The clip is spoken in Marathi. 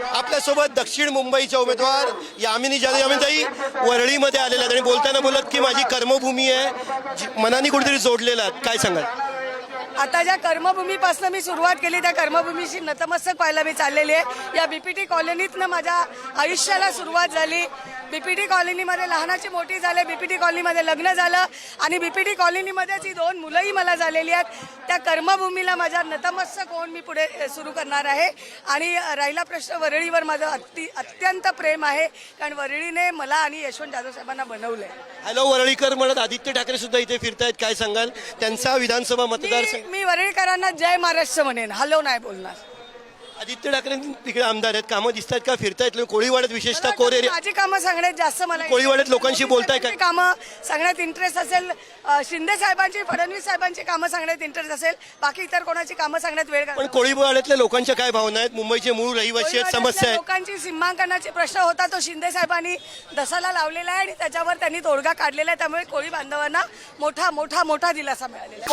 आपल्यासोबत दक्षिण मुंबईच्या उमेदवार यामिनी जाधव. यामिनीताई वरळीमध्ये आलेल्या आहेत आणि बोलताना बोलत की माझी कर्मभूमी आहे. मनाने कुठेतरी जोडलेला काय सांगाल? आता ज्या कर्मभूमीपासून मी सुरुवात केली त्या कर्मभूमीशी नतमस्तक व्हायला मी चाललेली आहे. या बीपीटी कॉलनीतनं माझ्या आयुष्याला सुरुवात झाली. बीपीटी कॉलनीमध्ये लहानाची मोठी झाले बीपीटी कॉलनीमध्ये लग्न झालं आणि बीपीटी कॉलनीमध्येच ही दोन मुलंही मला झालेली आहेत. त्या कर्मभूमीला माझ्या नतमस्तक होऊन मी पुढे सुरू करणार आहे. आणि राहिला प्रश्न वरळीवर माझं अति अत्यंत प्रेम आहे. कारण वरळीने मला आणि यशवंत जाधव साहेबांना बनवलं हॅलो वरळीकर म्हणत आदित्य ठाकरे सुद्धा इथे फिरतायत. काय सांगाल? त्यांचा विधानसभा मतदारसंघ मी वरळीकरांना जय महाराष्ट्र म्हणेन. हॅलो नाही बोलणार. आदित्य ठाकरे तिकडे आमदार आहेत कामं दिसतात का फिरतायत? कोळीवाड्यात विशेषतः कोर माझी कामं सांगण्यात जास्त मला कोळीवाड्यात लोकांशी बोलताय काय? कामं सांगण्यात इंटरेस्ट असेल शिंदे साहेबांची फडणवीस साहेबांची कामं सांगण्यात इंटरेस्ट असेल बाकी इतर कोणाची कामं सांगण्यात वेळ पण कोळीवाड्यातल्या लोकांच्या काय भावना आहेत? मुंबईचे मूळ रहिवासी आहेत समस्या आहेत. लोकांची सीमांकनाचे प्रश्न होता तो शिंदे साहेबांनी दसाला लावलेला आहे आणि त्याच्यावर त्यांनी तोडगा काढलेला आहे. त्यामुळे कोळी बांधवांना मोठा मोठा मोठा दिलासा मिळालेला.